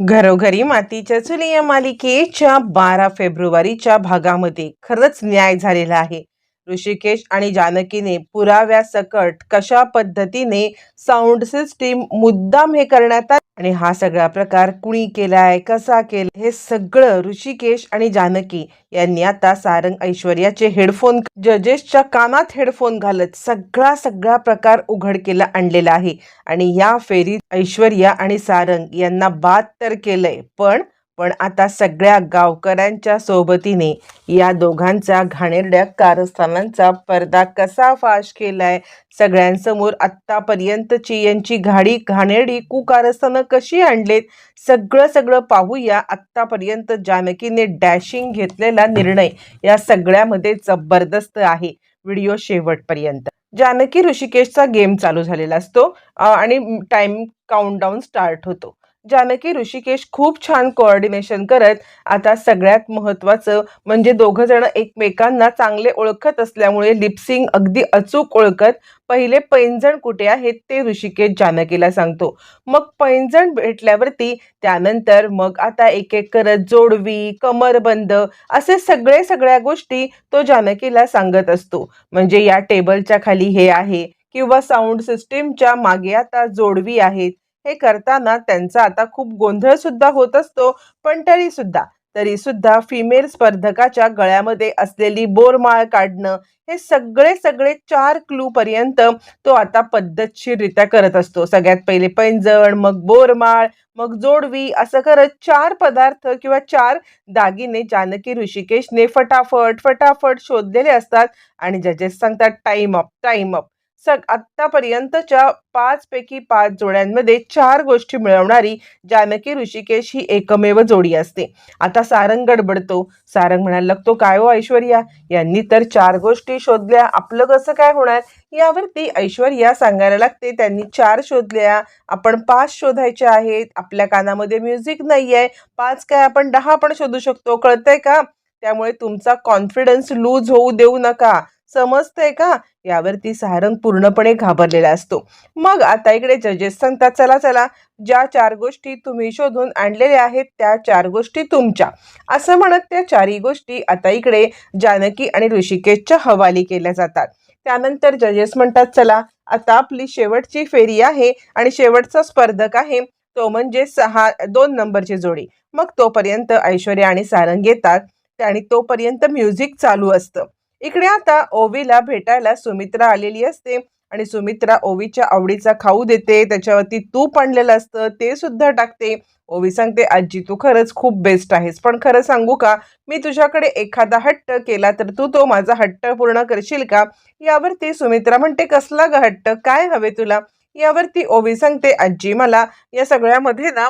घरोघरी मातीच्या चुली या मालिकेच्या बारा फेब्रुवारीच्या भागामध्ये खरंच न्याय झालेला आहे. ऋषिकेश आणि जानकीने पुराव्यासकट कशा पद्धतीने साऊंड सिस्टीम मुद्दाम हे करण्यात आले? आणि हा सगळा प्रकार कुणी केलाय? कसा केला हे सगळं ऋषिकेश आणि जानकी यांनी आता सारंग ऐश्वर्याचे हेडफोन जजेसच्या कानात हेडफोन घालत सगळा सगळा प्रकार उघडकीला आणलेला आहे. आणि या फेरीत ऐश्वर्या आणि सारंग यांना बाद तर केलंय पण पण आता सगळ्या गावकऱ्यांच्या सोबतीने या दोघांचा घाणेरड्या कारस्थानांचा पडदा कसा फाश केलाय? सगळ्यांसमोर आत्तापर्यंतची यांची घाडी घाणेरडी कुकारस्थानं कशी आणलेत? सगळं सगळं पाहूया. आत्तापर्यंत जानकीने डॅशिंग घेतलेला निर्णय या सगळ्यामध्ये जबरदस्त आहे. व्हिडिओ शेवटपर्यंत. जानकी ऋषिकेशचा गेम चालू झालेला असतो आणि टाइम काउंटडाऊन स्टार्ट होतो. जानकी ऋषिकेश खूप छान कोऑर्डिनेशन करत आता सगळ्यात महत्त्वाचं म्हणजे दोघं जण एकमेकांना चांगले ओळखत असल्यामुळे लिपसिंग अगदी अचूक ओळखत पहिले पैंजण कुठे आहेत ते ऋषिकेश जानकीला सांगतो. मग पैंजण भेटल्यावरती त्यानंतर मग आता एक एक करत जोडवी कमरबंद असे सगळे सगळ्या गोष्टी तो जानकीला सांगत असतो. म्हणजे या टेबलच्या खाली हे आहे किंवा साऊंड सिस्टीमच्या मागे आता जोडवी आहेत हे करताना त्यांचा आता खूप गोंधळ सुद्धा होत असतो पण तरी सुद्धा तरी सुद्धा फिमेल स्पर्धकाच्या गळ्यामध्ये असलेली बोरमाळ काढणं हे सगळे सगळे चार क्लू पर्यंत तो आता पद्धतशीररित्या करत असतो. सगळ्यात पहिले पैंजण मग बोरमाळ मग जोडवी असं करत चार पदार्थ किंवा चार दागिने जानकी ऋषिकेशने फटाफट फटाफट शोधलेले असतात आणि जजेस सांगतात टाईम अप टाईम अप सग आत्तापर्यंतच्या पाच पैकी पाच जोड्यांमध्ये चार गोष्टी मिळवणारी जानकी ऋषिकेश ही एकमेव जोडी असते. आता सारंग गडबडतो. सारंग म्हणायला लागतो काय हो ऐश्वर्या? यांनी तर चार गोष्टी शोधल्या. आपलं कसं काय होणार? यावरती ऐश्वर्या सांगायला लागते त्यांनी चार शोधल्या. आपण पाच शोधायच्या आहेत. आपल्या कानामध्ये म्युझिक नाही आहे पाच काय आपण दहा पण शोधू शकतो. कळतंय का? त्यामुळे तुमचा कॉन्फिडन्स लूज होऊ देऊ नका. समजतंय का? यावरती सारंग पूर्णपणे घाबरलेला असतो. मग आता इकडे जजेस सांगतात चला चला ज्या चार गोष्टी तुम्ही शोधून आणलेल्या आहेत त्या चार गोष्टी तुमच्या. असं म्हणत त्या चारही गोष्टी आता इकडे जानकी आणि ऋषिकेशच्या हवाली केल्या जातात. त्यानंतर जजेस म्हणतात चला आता आपली शेवटची फेरी आहे आणि शेवटचा स्पर्धक आहे तो म्हणजे सहा दोन नंबरची जोडी. मग तोपर्यंत ऐश्वर्या आणि सारंग येतात आणि तोपर्यंत म्युझिक चालू असतं. इकडे आता ओवीला भेटायला सुमित्रा आलेली असते आणि सुमित्रा ओवीच्या आवडीचा खाऊ देते त्याच्यावरती तूप आणलेलं असतं ते सुद्धा टाकते. ओवी सांगते आजी तू खरंच खूप बेस्ट आहेस पण खरं सांगू का? मी तुझ्याकडे एखादा हट्ट केला तर तू तो माझा हट्ट पूर्ण करशील का? यावरती सुमित्रा म्हणते कसला ग हट्ट? काय हवे तुला? यावरती ओवी सांगते आजी मला या सगळ्यामध्ये ना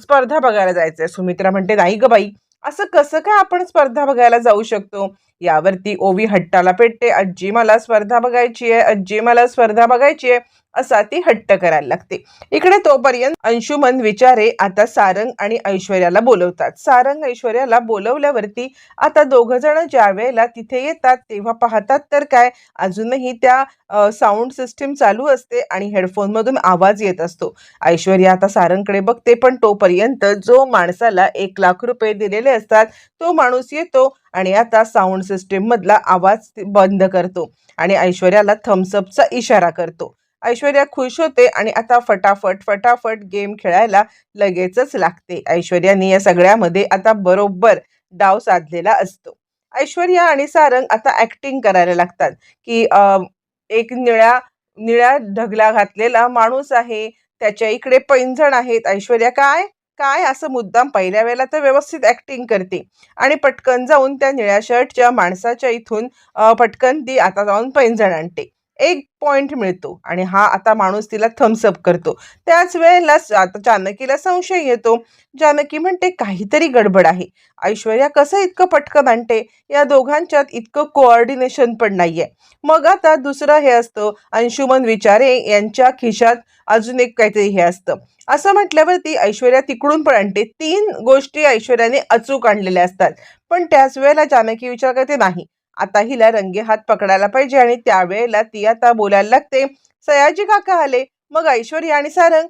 स्पर्धा बघायला जायचंय. सुमित्रा म्हणते नाही ग बाई असं कसं काय आपण स्पर्धा बघायला जाऊ शकतो? यावरती ओवी हट्टाला पेटते. आजी मला स्पर्धा बघायची आहे आजी मला स्पर्धा बघायची आहे असा ती हट्ट करायला लागते. इकडे तोपर्यंत अंशुमन विचारे आता सारंग आणि ऐश्वर्याला बोलवतात. सारंग ऐश्वर्याला बोलवल्यावरती आता दोघं जण ज्या वेळेला तिथे येतात तेव्हा पाहतात तर काय अजूनही त्या साऊंड सिस्टीम चालू असते आणि हेडफोनमधून आवाज येत असतो. ऐश्वर्या आता सारंगकडे बघते पण तोपर्यंत जो माणसाला एक लाख रुपये दिलेले असतात तो माणूस येतो आणि आता साऊंड सिस्टीम मधला आवाज बंद करतो आणि ऐश्वर्याला थम्सअपचा इशारा करतो. ऐश्वर्या खुश होते आणि आता फटाफट फटाफट गेम खेळायला लगेचच लागते. ऐश्वर्याने या सगळ्यामध्ये आता बरोबर डाव साधलेला असतो. ऐश्वर्या आणि सारंग आता ऍक्टिंग करायला लागतात की एक निळ्या निळ्या ढगला घातलेला माणूस आहे. त्याच्या इकडे पैंजण आहेत. ऐश्वर्या काय? काय? असं मुद्दाम पहिल्या वेळेला तर व्यवस्थित ऍक्टिंग करते. आणि पटकन जाऊन त्या निळ्या शर्टच्या माणसाच्या इथून पटकन ती आता जाऊन पैंजण आणते. एक पॉइंट मिळतो. आणि हा आता माणूस तिला थम्सअप करतो. त्याच वेळेला स- आता जानकीला संशय येतो. जानकी म्हणते काहीतरी गडबड आहे. ऐश्वर्या कसं इतकं पटकन आणते? या दोघांच्यात इतकं कोऑर्डिनेशन पण नाहीये. मग आता दुसरं हे असतं. अंशुमन विचारे यांच्या खिशात अजून एक काहीतरी हे असतं. असं म्हटल्यावरती ऐश्वर्या तिकडून पण आणते. तीन गोष्टी ऐश्वर्याने अचूक आणलेल्या असतात. पण त्याच वेळेला जानकी विचार करते नाही. आता हिला रंगे हात पकडायला पाहिजे आणि त्यावेळेला ती आता बोलायला लागते. सयाजी काका आले मग ऐश्वर्या आणि सारंग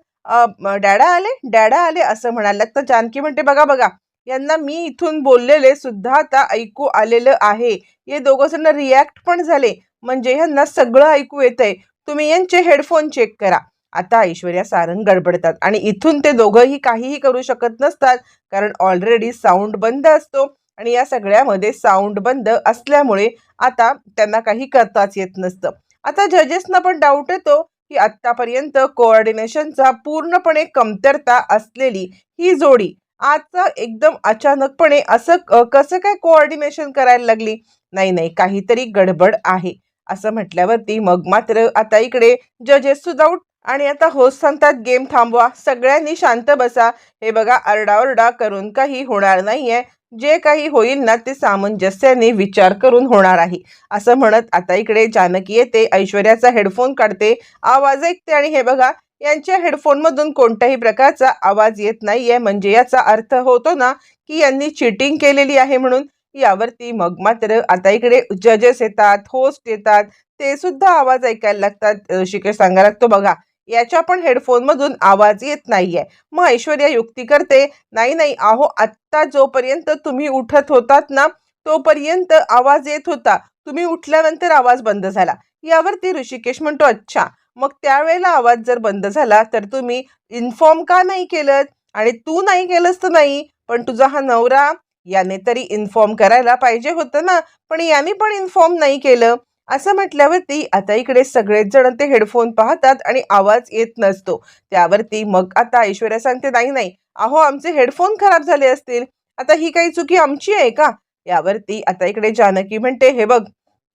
डॅडा आले? डॅडा आले असं म्हणायला लागतं. जानकी म्हणते बघा बघा यांना मी इथून बोललेले सुद्धा आता ऐकू आलेलं आहे. हे दोघं जण रिॲक्ट पण झाले. म्हणजे ह्यांना सगळं ऐकू येतंय. तुम्ही यांचे हेडफोन चेक करा. आता ऐश्वर्या सारंग गडबडतात आणि इथून ते दोघंही काहीही करू शकत नसतात कारण ऑलरेडी साऊंड बंद असतो. आणि या सगळ्यामध्ये साऊंड बंद असल्यामुळे आता त्यांना काही करताच येत नसतं. आता जजेसना पण डाऊट येतो की आत्तापर्यंत कोऑर्डिनेशनचा पूर्णपणे कमतरता असलेली ही जोडी आता एकदम अचानकपणे असं कसं काय कोऑर्डिनेशन करायला लागली? नाही नाही काहीतरी गडबड आहे. असं म्हटल्यावरती मग मात्र आता इकडे जजेस सुद्धा आणि आता होस्ट सांगतात गेम थांबवा सगळ्यांनी शांत बसा. हे बघा आरडाओरडा करून काही होणार नाहीये. जे काही होईल ना ते सामंजस्याने विचार करून होणार आहे. असं म्हणत आता इकडे जानकी येते ऐश्वर्याचा हेडफोन काढते आवाज ऐकते आणि हे बघा यांच्या हेडफोनमधून कोणत्याही प्रकारचा आवाज येत नाहीये. म्हणजे याचा अर्थ होतो ना की यांनी चिटिंग केलेली आहे म्हणून. यावरती मग मात्र आता इकडे जजेस येतात होस्ट येतात ते सुद्धा आवाज ऐकायला लागतात. शिकेश सांगायला लागतो बघा याच्या पण हेडफोनमधून आवाज येत नाहीये. मग ऐश्वर्या युक्ती करते नाही नाही अहो आत्ता जोपर्यंत तुम्ही उठत होतात ना तोपर्यंत आवाज येत होता. तुम्ही उठल्यानंतर आवाज बंद झाला. यावरती ऋषिकेश म्हणतो अच्छा मग त्यावेळेला आवाज जर बंद झाला तर तुम्ही इन्फॉर्म का नाही केलं आणि तू नाही केलंस तर नाही पण तुझा हा नवरा याने तरी इन्फॉर्म करायला पाहिजे होतं ना पण याने पण इन्फॉर्म नाही केलं. असं म्हटल्यावरती आता इकडे सगळेच जण ते हेडफोन पाहतात आणि आवाज येत नसतो. त्यावरती मग आता ऐश्वर्या सांगते नाही नाही अहो आमचे हेडफोन खराब झाले असतील. आता ही काही चुकी आमची आहे का? यावरती आता इकडे जानकी म्हणते हे बघ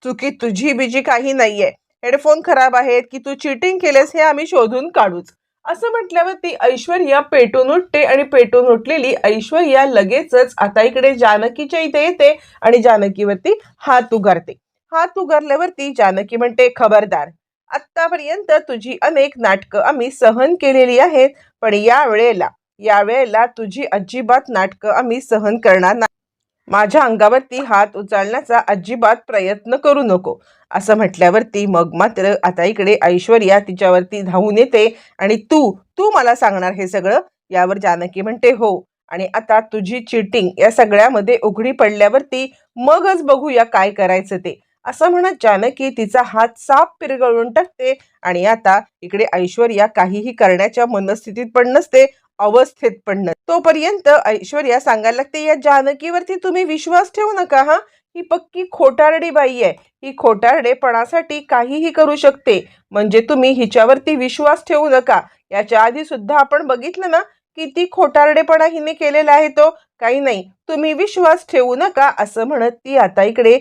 चुकी तुझी बिजी काही नाहीये. हेडफोन खराब आहेत की तू चिटिंग केलेस हे आम्ही शोधून काढूच. असं म्हटल्यावर ती ऐश्वर्या पेटून उठते आणि पेटून उठलेली ऐश्वर्या लगेचच आता इकडे जानकीच्या इथे येते आणि जानकीवरती हात उगारते. हात उगारल्यावरती जानकी म्हणते खबरदार आत्तापर्यंत तुझी अनेक नाटकं आम्ही सहन केलेली आहेत पण या वेळेला या वेळेला तुझी अजिबात नाटकं आम्ही सहन करणार नाही. माझ्या अंगावरती हात उचलण्याचा अजिबात प्रयत्न करू नको. असं म्हटल्यावरती मग मात्र आता इकडे ऐश्वर्या तिच्यावरती धावून येते आणि तू तू मला सांगणार हे सगळं? यावर जानकी म्हणते हो. आणि आता तुझी चिटिंग या सगळ्यामध्ये उघडी पडल्यावरती मगच बघूया काय करायचं ते. असं म्हणत जानकी तिचा हात साप पिरगळून टाकते आणि आता इकडे ऐश्वर्या काहीही करण्याच्या मनस्थितीत पण नसते अवस्थेत पण नसते. तोपर्यंत ऐश्वर्या सांगायला लागते या जानकीवरती तुम्ही विश्वास ठेवू नका हा? ही पक्की खोटारडी बाई आहे. ही खोटारडेपणासाठी काहीही करू शकते. म्हणजे तुम्ही हिच्यावरती विश्वास ठेवू नका. याच्या आधी सुद्धा आपण बघितलं ना किती खोटारडेपणा हिने केलेला आहे तो? काही नाही. तुम्ही विश्वास ठेवू नका असं म्हणत ती आता इकडे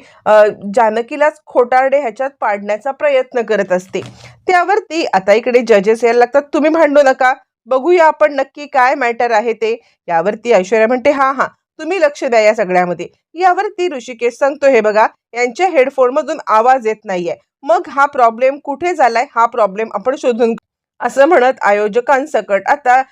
जानकीलाच खोटारडे ह्याच्यात पाडण्याचा प्रयत्न करत असते. त्यावरती आता इकडे जजेस यायला लागतात. तुम्ही भांडू नका. बघूया आपण नक्की काय मॅटर आहे ते. यावरती ऐश्वर्या म्हणते हा हा. तुम्ही लक्ष द्या या सगळ्यामध्ये. यावरती ऋषिकेश सांगतो हे बघा यांच्या हेडफोनमधून आवाज येत नाहीये. मग हा प्रॉब्लेम कुठे झालाय? हा प्रॉब्लेम आपण शोधून असं म्हणत आयोजकांसकट. आता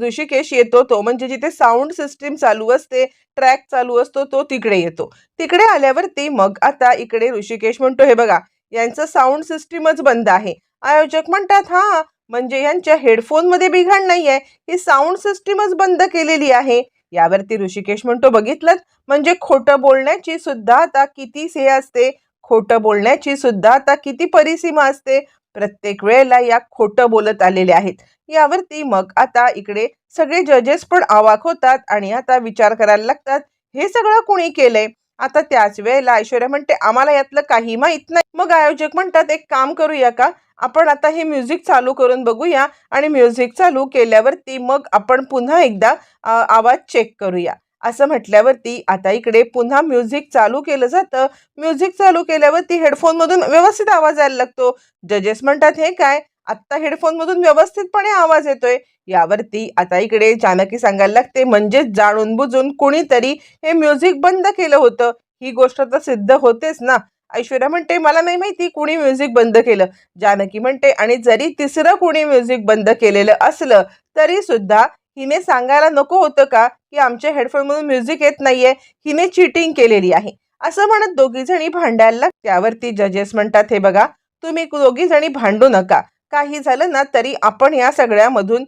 ऋषिकेश येतो तो. म्हणजे जिथे साऊंड सिस्टीम चालू असते ट्रॅक चालू असतो तो तिकडे येतो. तिकडे आल्यावरती मग आता इकडे ऋषिकेश म्हणतो हे बघा यांचं साऊंड सिस्टीमच बंद आहे. आयोजक म्हणतात हा म्हणजे यांच्या हेडफोनमध्ये बिघाड नाही आहे ही साऊंड सिस्टीमच बंद केलेली आहे. यावरती ऋषिकेश म्हणतो बघितलं? म्हणजे खोटं बोलण्याची सुद्धा आता किती हे असते. खोटं बोलण्याची सुद्धा आता किती परिसीमा असते. प्रत्येक वेळेला या खोटं बोलत आलेले आहेत. यावरती मग आता इकडे सगळे जजेस पण आवाक होतात आणि आता विचार करायला लागतात हे सगळं कुणी केलंय? आता त्याच वेळेला ऐश्वर्या म्हणते आम्हाला यातलं काही माहीत नाही. मग आयोजक म्हणतात एक काम करूया का? आपण आता हे म्युझिक चालू करून बघूया. आणि म्युझिक चालू केल्यावरती मग आपण पुन्हा एकदा आवाज चेक करूया. असं म्हटल्यावरती आता इकडे पुन्हा म्युझिक चालू केलं जातं. म्युझिक चालू केल्यावरती हेडफोनमधून व्यवस्थित आवाज यायला लागतो. जजेस म्हणतात हे काय? आत्ता हेडफोनमधून व्यवस्थितपणे आवाज येतोय. यावरती आता इकडे जानकी सांगायला लागते म्हणजेच जाणून बुजून कुणीतरी हे म्युझिक बंद केलं होतं. ही गोष्ट तर सिद्ध होतेच ना. ऐश्वर्या म्हणते मला नाही माहिती कुणी म्युझिक बंद केलं. जानकी म्हणते आणि जरी तिसरं कुणी म्युझिक बंद केलेलं असलं तरी सुद्धा हिने सांगायला नको होतं का की आमच्या हेडफोनमधून म्युझिक येत नाहीये? हिने चिटिंग केलेली आहे. असं म्हणत दोघी जणी भांडायला त्यावरती जजेस म्हणतात हे बघा तुम्ही दोघी जणी भांडू नका. काही झालं ना तरी आपण या सगळ्यामधून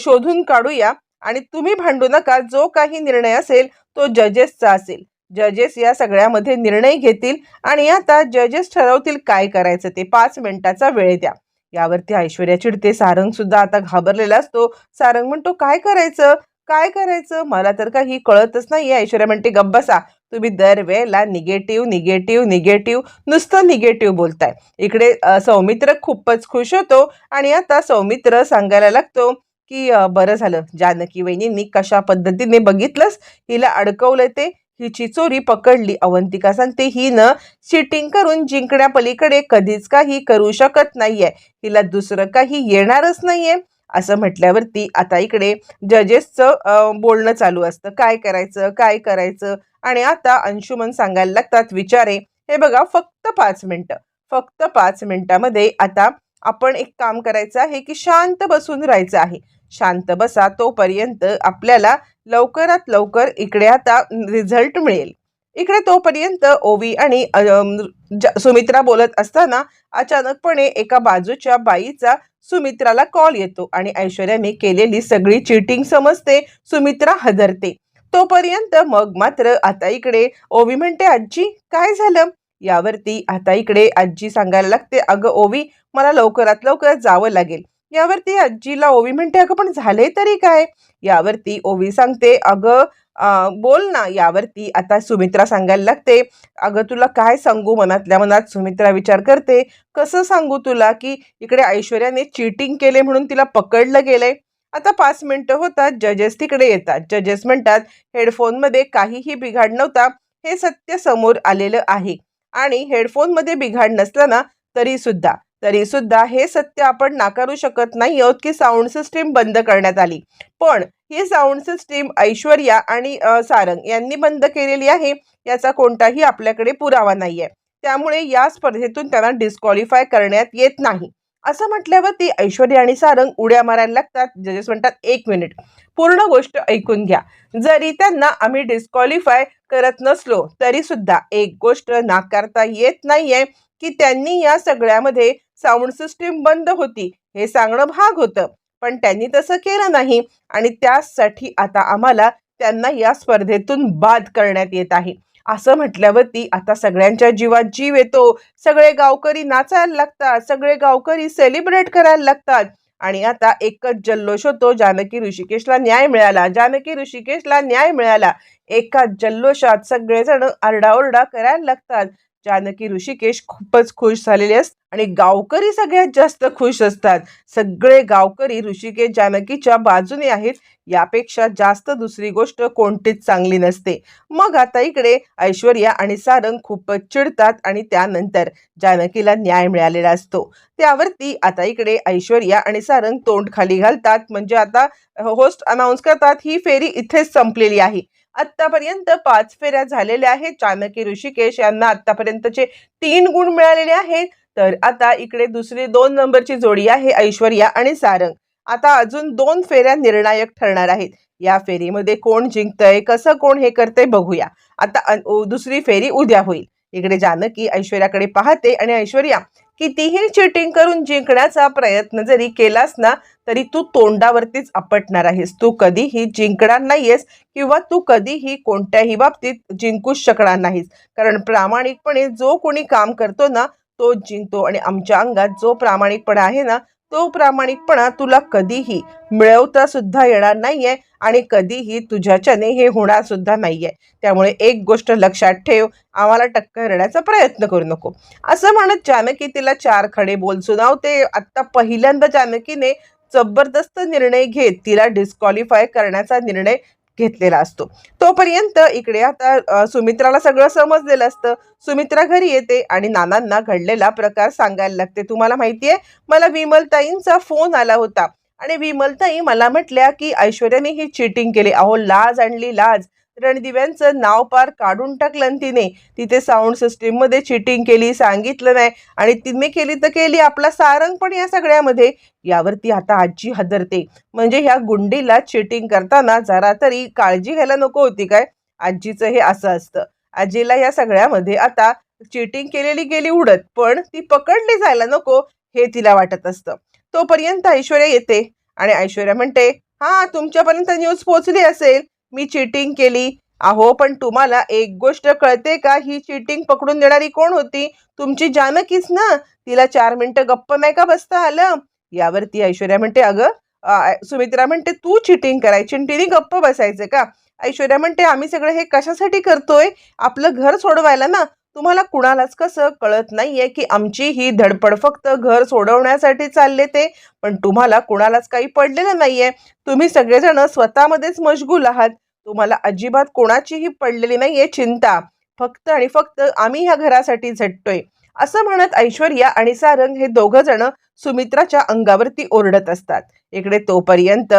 शोधून काढूया आणि तुम्ही भांडू नका. जो काही निर्णय असेल तो जजेसचा असेल. जजेस या सगळ्यामध्ये निर्णय घेतील आणि आता जजेस ठरवतील काय करायचं ते. पाच मिनिटाचा वेळ द्या. यावरती ऐश्वर्या चिडते. सारंग सुद्धा आता घाबरलेला असतो. सारंग म्हणतो काय करायचं? काय करायचं? मला तर काही कळतच नाही ऐश्वर्या म्हणते गब्बसा तुम्ही दरवेळेला निगेटिव्ह निगेटिव्ह निगेटिव्ह नुसतं निगेटिव्ह बोलताय. इकडे सौमित्र खूपच खुश होतो आणि आता सौमित्र सांगायला लागतो की बरं झालं. जानकी वहिनींनी कशा पद्धतीने बघितलंस? हिला अडकवलं ते. हिची चोरी पकडली. अवंतिका सांगते ही न चिटिंग करून जिंकण्यापलीकडे कधीच काही करू शकत नाहीये. हिला दुसरं काही येणारच नाहीये. असं म्हटल्यावरती आता इकडे जजेसचं बोलणं चालू असतं. काय करायचं? काय करायचं? आणि आता अंशुमन सांगायला लागतात विचारे हे बघा फक्त पाच मिनिटं. फक्त पाच मिनिटामध्ये आता आपण एक काम करायचं आहे की शांत बसून राहायचं आहे. शांत बसा तोपर्यंत आपल्याला लवकरात लवकर इकडे आता रिझल्ट मिळेल. इकडे तोपर्यंत ओवी आणि सुमित्रा बोलत असताना अचानकपणे एका बाजूच्या बाईचा सुमित्राला कॉल येतो आणि ऐश्वर्याने केलेली सगळी चिटिंग समजते सुमित्रा हदरते. तोपर्यंत मग मात्र आता इकडे ओवी म्हणते आजी काय झालं? यावरती आता इकडे आजी सांगायला लागते अगं ओवी मला लवकरात लवकर जावं लागेल. यावरती आजीला ओवी म्हणते अगं पण झाले तरी काय? यावरती ओवी सांगते अगं बोल ना. यावरती आता सुमित्रा सांगायला लागते अगं तुला काय सांगू? मनातल्या मनात सुमित्रा विचार करते कसं सांगू तुला की इकडे ऐश्वर्याने चीटिंग केले म्हणून तिला पकडलं गेलंय? आता पाच मिनिटं होतात जजेस तिकडे येतात. जजेस म्हणतात हेडफोनमध्ये काहीही बिघाड नव्हता हे सत्य समोर आलेलं आहे आणि हेडफोनमध्ये बिघाड नसला ना तरी सुद्धा तरी सुद्धा हे सत्य आपण नाकारू शकत नाही आहोत की साऊंड सिस्टीम बंद करण्यात आली. पण ही साऊंड सिस्टीम ऐश्वर्या आणि सारंग यांनी बंद केलेली आहे याचा कोणताही आपल्याकडे पुरावा नाहीये. त्यामुळे या स्पर्धेतून त्यांना डिस्क्वालिफाय करण्यात येत नाही. असं म्हटल्यावर ती ऐश्वर्या आणि सारंग उड्या मारायला लागतात. जजेस म्हणतात एक मिनिट पूर्ण गोष्ट ऐकून घ्या. जरी त्यांना आम्ही डिस्क्वालिफाय करत नसलो तरी सुद्धा एक गोष्ट नाकारता येत नाहीये की त्यांनी या सगळ्यामध्ये साऊंड सिस्टीम बंद होती हे सांगणं भाग होतं. पण त्यांनी तसं केलं नाही आणि त्यासाठी आता आम्हाला त्यांना या स्पर्धेतून बाद करण्यात येत आहे. असं म्हटल्यावरती आता सगळ्यांच्या जीवात जीव येतो. सगळे गावकरी नाचायला लागतात सगळे गावकरी सेलिब्रेट करायला लागतात. आणि आता एकच जल्लोष होतो जानकी ऋषिकेशला न्याय मिळाला. जानकी ऋषिकेशला न्याय मिळाला. एकाच जल्लोषात सगळेजण आरडाओरडा करायला लागतात. जानकी ऋषिकेश खूपच खुश झालेले असतात आणि गावकरी सगळ्यात जास्त खुश असतात. सगळे गावकरी ऋषिकेश जानकीच्या बाजूने आहेत. यापेक्षा जास्त दुसरी गोष्ट कोणतीच चांगली नसते. मग आता इकडे ऐश्वर्या आणि सारंग खूपच चिडतात आणि त्यानंतर जानकीला न्याय मिळालेला असतो. त्यावरती आता इकडे ऐश्वर्या आणि सारंग तोंड खाली घालतात. म्हणजे आता होस्ट अनाऊन्स करतात ही फेरी इथेच संपलेली आहे. आत्तापर्यंत पाच फेऱ्या झालेल्या आहेत. चाणकी ऋषिकेश यांना आत्तापर्यंतचे तीन गुण मिळालेले आहेत. तर आता इकडे दुसरी दोन नंबरची जोडी आहे ऐश्वर्या आणि सारंग. आता अजून दोन फेऱ्या निर्णायक ठरणार आहेत. या फेरीमध्ये कोण जिंकतंय कसं कोण हे करतंय बघूया. आता दुसरी फेरी उद्या होईल. इकडे जानकी ऐश्वर्याकडे पाहते आणि ऐश्वर्या कितीही चिटिंग करून जिंकण्याचा प्रयत्न जरी केलास ना तरी तू तोंडावरतीच आपटणार आहेस. तू कधीही जिंकणार नाहीयेस किंवा तू कधीही कोणत्याही बाबतीत जिंकूच शकणार नाहीस. कारण प्रामाणिकपणे जो कोणी काम करतो ना तोच जिंकतो. आणि आमच्या अंगात जो प्रामाणिकपणा आहे ना तो प्रामाणिकपणा तुला कधीही मिळवता सुद्धा येणार नाहीये आणि कधीही तुझ्याच्याने हे होणार सुद्धा नाहीये. त्यामुळे एक गोष्ट लक्षात ठेव आम्हाला टक्कर येण्याचा प्रयत्न करू नको. असं म्हणत जानकी तिला चार खडे बोल सुनावते आत्ता पहिल्यांदा जानकीने जबरदस्त निर्णय घेत तिला डिस्क्वालिफाय करण्याचा निर्णय घेतलेला असतो. तोपर्यंत इकडे आता सुमित्राला सगळं समजलेलं असतं. सुमित्रा घरी येते आणि नानांना घडलेला प्रकार सांगायला लागते. तुम्हाला माहितीये मला विमलताईंचा फोन आला होता. आणि विमलताई मला म्हटल्या की ऐश्वर्याने ही चिटिंग केली. अहो लाज आणली लाज. रणदिव्यांचं नाव पार काढून टाकलं आणि तिने. तिथे साऊंड सिस्टीममध्ये चिटिंग केली सांगितलं नाही. आणि तिने केली तर केली आपला सारंग पण या सगळ्यामध्ये. यावरती आता आजी हादरते. म्हणजे ह्या गुंडीला चिटिंग करताना जरा तरी काळजी घ्यायला नको होती काय? आजीचं हे असं असतं. आजीला या सगळ्यामध्ये आता चिटिंग केलेली गेली उडत पण ती पकडली जायला नको हे तिला वाटत असतं. तोपर्यंत ऐश्वर्या येते. आणि ऐश्वर्या म्हणते हा तुमच्यापर्यंत न्यूज पोहोचली असेल. मी चिटिंग केली. अहो पण तुम्हाला एक गोष्ट कळते का? ही चिटिंग पकडून देणारी कोण होती? तुमची जानकीच ना? तिला चार मिनिटं गप्प नाही का बसता आलं? यावरती ऐश्वर्या म्हणते अगं सुमित्रा म्हणते तू चिटिंग करायची आणि तिने गप्प बसायचं का? ऐश्वर्या म्हणते आम्ही सगळं हे कशासाठी करतोय? आपलं घर सोडवायला ना? तुम्हाला कुणालाच कसं कळत नाहीये की आमची ही धडपड फक्त घर सोडवण्यासाठी चालले ते पण तुम्हाला कुणालाच काही पडलेलं नाहीये. तुम्ही सगळेजण स्वतःमध्येच मशगूल आहात. तुम्हाला अजिबात कोणाचीही पडलेली नाहीये चिंता. फक्त आणि फक्त आम्ही ह्या घरासाठी झटतोय. असं म्हणत ऐश्वर्या आणि सारंग हे दोघं जण सुमित्राच्या अंगावरती ओरडत असतात. इकडे तोपर्यंत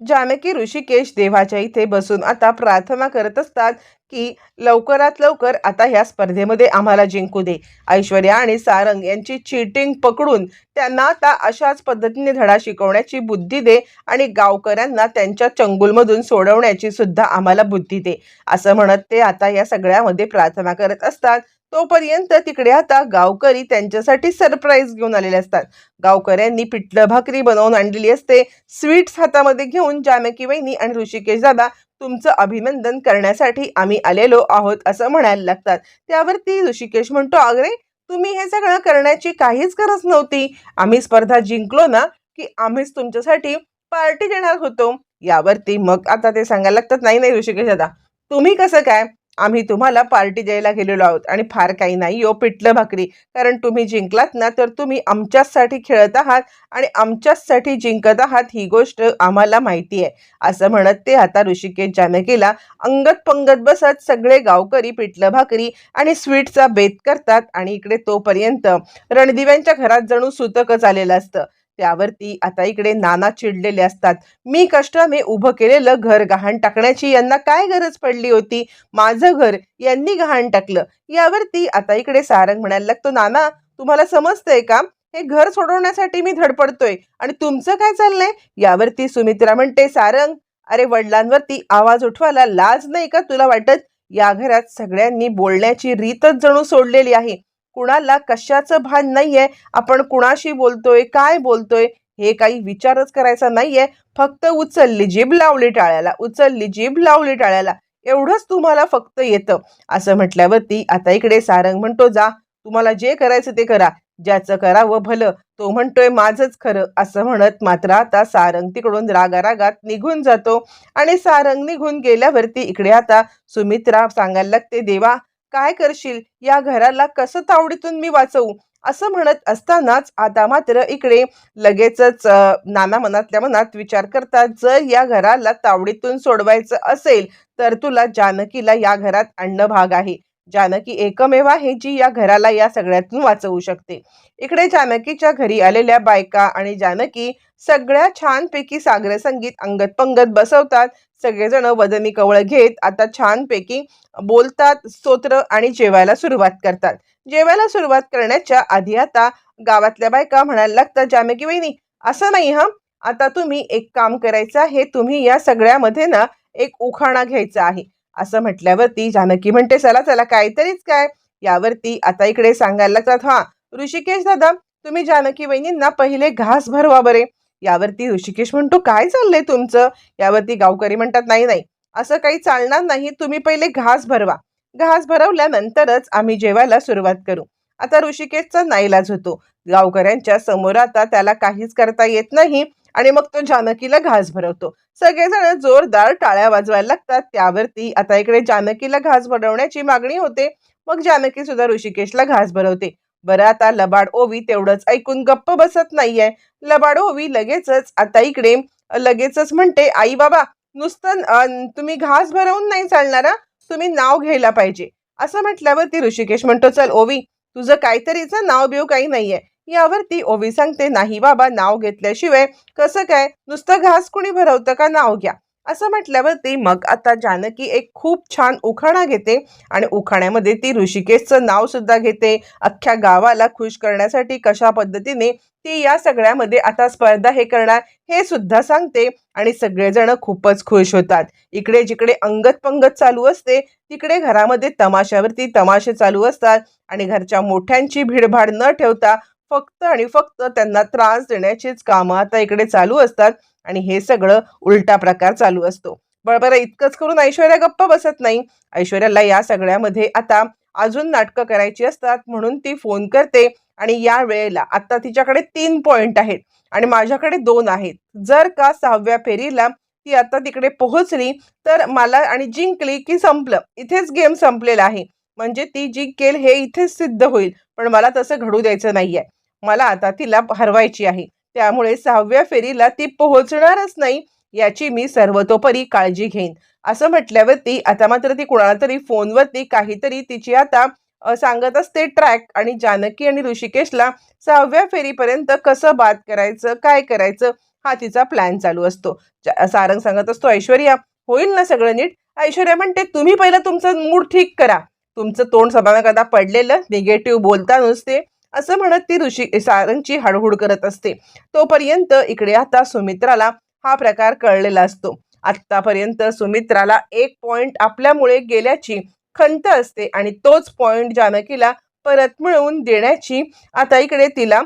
जानकी ऋषिकेश देवाच्या इथे बसून आता प्रार्थना करत असतात की लवकरात लवकर आता ह्या स्पर्धेमध्ये आम्हाला जिंकू दे. ऐश्वर्या आणि सारंग यांची चीटिंग पकडून त्यांना आता अशाच पद्धतीने धडा शिकवण्याची बुद्धी दे आणि गावकऱ्यांना त्यांच्या चंगुलमधून सोडवण्याची सुद्धा आम्हाला बुद्धी दे. असं म्हणत ते आता या सगळ्यामध्ये प्रार्थना करत असतात. तोपर्यंत तिकडे आता गावकरी त्यांच्यासाठी सरप्राईज घेऊन आलेले असतात. गावकऱ्यांनी पिठलं भाकरी बनवून आणलेली असते. स्वीट्स हातामध्ये घेऊन जानकी वहिनी आणि ऋषिकेश दादा तुमचं अभिनंदन करण्यासाठी आम्ही आलेलो आहोत असं म्हणायला लागतात. त्यावरती ऋषिकेश म्हणतो अगरे तुम्ही हे सगळं करण्याची काहीच गरज नव्हती. आम्ही स्पर्धा जिंकलो ना की आम्हीच तुमच्यासाठी पार्टी देणार होतो. यावरती मग आता ते सांगायला लागतात नाही नाही ऋषिकेश दादा तुम्ही कसं काय आम्ही तुम्हाला पार्टी द्यायला गेलेलो आहोत आणि फार काही नाही. यो पिठलं भाकरी. कारण तुम्ही जिंकलात ना तर तुम्ही आमच्याचसाठी खेळत आहात आणि आमच्याचसाठी जिंकत आहात ही गोष्ट आम्हाला माहिती आहे. असं म्हणत ते आता ऋषिकेश जानकीला अंगत पंगत बसत सगळे गावकरी पिठलं भाकरी आणि स्वीटचा बेत करतात आणि इकडे तोपर्यंत रणदिव्यांच्या घरात जणू सुतकच आलेलं असतं. त्यावरती आता इकडे नाना चिडलेले असतात. मी कष्टाने उभं केलेलं घर गहाण टाकण्याची यांना काय गरज पडली होती? माझं घर यांनी गहाण टाकलं. यावरती आता इकडे सारंग म्हणायला लागतो नाना तुम्हाला समजतंय का? हे घर सोडवण्यासाठी मी धडपडतोय. आणि तुमचं काय चाललंय? यावरती सुमित्रा म्हणते सारंग अरे वडिलांवरती आवाज उठवायला लाज नाही का तुला वाटत? या घरात सगळ्यांनी बोलण्याची रीतच जणू सोडलेली आहे. कुणाला कशाचं भान नाहीये आपण कुणाशी बोलतोय काय बोलतोय हे काही विचारच करायचा नाहीये. फक्त उचलली जीभ लावली टाळ्याला उचलली जीभ लावली टाळ्याला एवढंच तुम्हाला फक्त येतं. असं म्हटल्यावरती आता इकडे सारंग म्हणतो जा तुम्हाला जे करायचं ते करा ज्याचं करावं भलं तो म्हणतोय माझंच खरं असं म्हणत मात्र आता सारंग तिकडून रागारागात निघून जातो. आणि सारंग निघून गेल्यावरती इकडे आता सुमित्रा सांगायला लागते देवा काय करशील? या घराला कसं तावडीतून मी वाचवू? असं म्हणत असतानाच आता मात्र इकडे लगेचच नाना मनातल्या मनात विचार करतात जर या घराला तावडीतून सोडवायचं असेल तर तुला जानकीला या घरात आणणं भाग आहे. जानकी एकमेव आहे जी या घराला या सगळ्यातून वाचवू शकते. इकडे जानकीच्या घरी आलेल्या बायका आणि जानकी सगळ्या छानपैकी सागर संगीत अंगत पंगत बसवतात. सगळेजण वजनी कवळ घेत आता छानपैकी बोलतात स्तोत्र आणि जेवायला सुरुवात करतात. जेवायला सुरुवात करण्याच्या आधी आता गावातल्या बायका म्हणायला लागतात जानकी वहिनी असं नाही हा. आता तुम्ही एक काम करायचं आहे. तुम्ही या सगळ्यामध्ये ना एक उखाणा घ्यायचा आहे. असं म्हटल्यावरती जानकी म्हणते चला चला काहीतरीच काय. यावरती आता इकडे सांगायला लागतात हा ऋषिकेश दादा तुम्ही जानकी वहिनींना पहिले घास भरवा बरे. यावरती ऋषिकेश म्हणतो काय चाललंय तुमचं? यावरती गावकरी म्हणतात नाही नाही असं काही चालणार नाही तुम्ही पहिले घास भरवा. घास भरवल्यानंतरच आम्ही जेवायला सुरुवात करू. आता ऋषिकेशचा नाईलाज होतो. गावकऱ्यांच्या समोर आता त्याला काहीच करता येत नाही आणि मग तो जानकीला घास भरवतो. सगळेजण जोरदार टाळ्या वाजवायला लागतात. त्यावरती आता इकडे जानकीला घास भरवण्याची मागणी होते. मग जानकी सुद्धा ऋषिकेशला घास भरवते. बरं आता लबाड ओवी तेवढंच ऐकून गप्प बसत नाहीये. लबाड ओवी लगेचच आता इकडे लगेचच म्हणते आई बाबा नुसतं तुम्ही घास भरवून नाही चालणार तुम्ही नाव घ्यायला पाहिजे. असं म्हटल्यावरती ऋषिकेश म्हणतो चल ओवी तुझं काहीतरीचं नाव बिव काही नाहीये. यावरती ओवी सांगते नाही बाबा नाव घेतल्याशिवाय कसं काय? नुसतं घास कुणी भरवतं का? नाव घ्या. असं म्हटल्यावरती मग आता जानकी एक खूप छान उखाणा घेते आणि उखाण्यामध्ये ती ऋषिकेशचं नाव सुद्धा घेते. अख्ख्या गावाला खुश करण्यासाठी कशा पद्धतीने ती या सगळ्यामध्ये आता स्पर्धा हे करणार हे सुद्धा सांगते आणि सगळेजण खूपच खुश होतात. इकडे जिकडे अंगत पंगत चालू असते तिकडे घरामध्ये तमाशावरती तमाशे चालू असतात आणि घरच्या मोठ्यांची भीडभाड न ठेवता फक्त आणि फक्त त्यांना त्रास देण्याचीच कामं आता इकडे चालू असतात आणि हे सगळं उलटा प्रकार चालू असतो. बरोबर इतकंच करून ऐश्वर्या गप्प बसत नाही. ऐश्वर्याला या सगळ्यामध्ये आता अजून नाटकं करायची असतात म्हणून ती फोन करते आणि या वेळेला आता तिच्याकडे तीन पॉइंट आहेत आणि माझ्याकडे दोन आहेत. जर का सहाव्या फेरीला ती आता तिकडे पोहोचली तर मला आणि जिंकली की संपलं. इथेच गेम संपलेला आहे. म्हणजे ती जिंकेल हे इथेच सिद्ध होईल. पण मला तसं घडू द्यायचं नाहीये. मला आता तिला हरवायची आहे. त्यामुळे सहाव्या फेरीला ती पोहोचणारच नाही याची मी सर्वतोपरी काळजी घेईन. असं म्हटल्यावरती आता मात्र ती कुणाला तरी फोनवरती काहीतरी तिची आता सांगत असते ट्रॅक आणि जानकी आणि ऋषिकेशला सहाव्या फेरीपर्यंत कसं बात करायचं काय करायचं हा तिचा प्लॅन चालू असतो. सारंग सांगत असतो ऐश्वर्या होईल ना सगळं नीट? ऐश्वर्या म्हणते तुम्ही पहिलं तुमचं मूड ठीक करा. तुमचं तोंड सभानकदा पडलेलं? निगेटिव्ह बोलता नुसते. असं म्हणत ती ऋषी सारंगची हडहुड करत असते. तोपर्यंत इकडे आता सुमित्राला हा प्रकार कळलेला असतो. आत्तापर्यंत सुमित्राला एक पॉइंट आपल्यामुळे गेल्याची खंत असते आणि तोच पॉइंट जानकीला परत मिळवून देण्याची आता इकडे तिला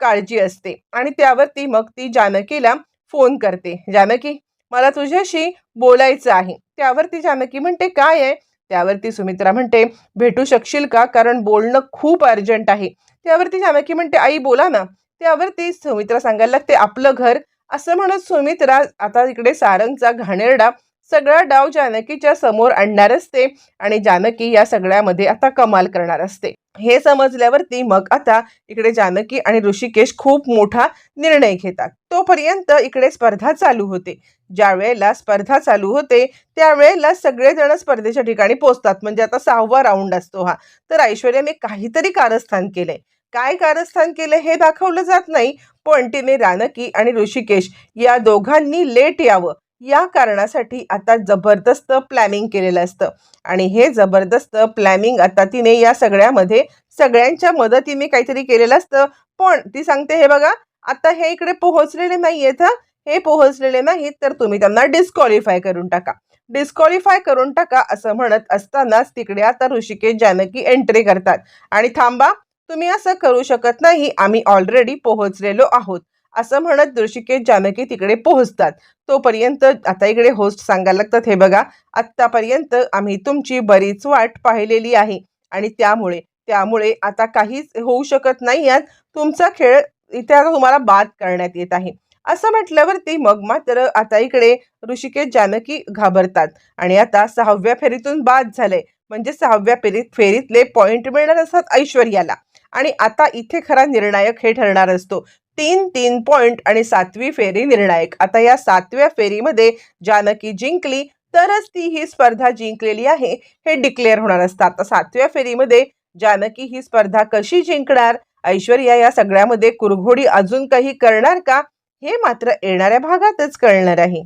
काळजी असते. आणि त्यावरती मग ती जानकीला फोन करते. जानकी मला तुझ्याशी बोलायचं आहे. त्यावरती जानकी म्हणते काय आहे? त्यावरती सुमित्रा म्हणते भेटू शकशील का? कारण बोलणं खूप अर्जंट आहे. त्यावरती जानकी म्हणते आई बोला ना. त्यावरती सुमित्रा सांगायला लागते आपलं घर. असं म्हणत सुमित्रा आता इकडे सारंगचा घाणेरडा सगळा डाव जानकीच्या समोर आणणार असते आणि जानकी या सगळ्यामध्ये आता कमाल करणार असते. हे समजल्यावरती मग आता इकडे जानकी आणि ऋषिकेश खूप मोठा निर्णय घेतात. तोपर्यंत इकडे स्पर्धा चालू होते. ज्या वेळेला स्पर्धा चालू होते त्यावेळेला सगळेजण स्पर्धेच्या ठिकाणी पोहोचतात म्हणजे आता सहावा राऊंड असतो हा. तर ऐश्वर्याने काहीतरी कारस्थान केलंय. काय कारस्थान केलं हे दाखवलं जात नाही पण तिने रानकी आणि ऋषिकेश या दोघांनी लेट यावं. या कारणासाठी आता जबरदस्त प्लॅनिंग केलेलं असतं. आणि हे जबरदस्त प्लॅनिंग आता तिने या सगळ्यामध्ये सगळ्यांच्या मदतीने काहीतरी केलेलं असतं. पण ती सांगते हे बघा आता हे इकडे पोहोचलेले नाही आहेत हे पोहोचलेले नाहीत तर तुम्ही त्यांना डिस्क्वालिफाय करून टाका. डिस्क्वालिफाय करून टाका असं म्हणत असतानाच तिकडे आता ऋषिकेश जानकी एंट्री करतात. आणि थांबा तुम्ही असं करू शकत नाही. आम्ही ऑलरेडी पोहोचलेलो आहोत. असं म्हणत ऋषिकेश जानकी तिकडे पोहोचतात. तोपर्यंत आता इकडे होस्ट सांगायला लागतात हे बघा आत्तापर्यंत आम्ही तुमची बरीच वाट पाहिलेली आहे आणि त्यामुळे त्यामुळे आता काहीच होऊ शकत नाही यात. तुमचा खेळ इथे आता तुम्हाला बाद करण्यात येत आहे. असं म्हटल्यावरती मग मात्र आता इकडे ऋषिकेश जानकी घाबरतात आणि आता सहाव्या फेरीतून बाद झाले म्हणजे सहाव्या फेरीत फेरीतले पॉईंट मिळणार असतात ऐश्वर्याला. आणि आता इथे खरा निर्णायक हे ठरणार असतो. तीन तीन पॉइंट आणि सातवी फेरी निर्णायक. आता या सातव्या फेरीमध्ये जानकी जिंकली तरच ती ही स्पर्धा जिंकलेली आहे हे डिक्लेअर होणार असतं. आता सातव्या फेरीमध्ये जानकी ही स्पर्धा कशी जिंकणार? ऐश्वर्या या सगळ्यामध्ये कुरघोडी अजून काही करणार का? हे मात्र येणाऱ्या भागातच कळणार आहे.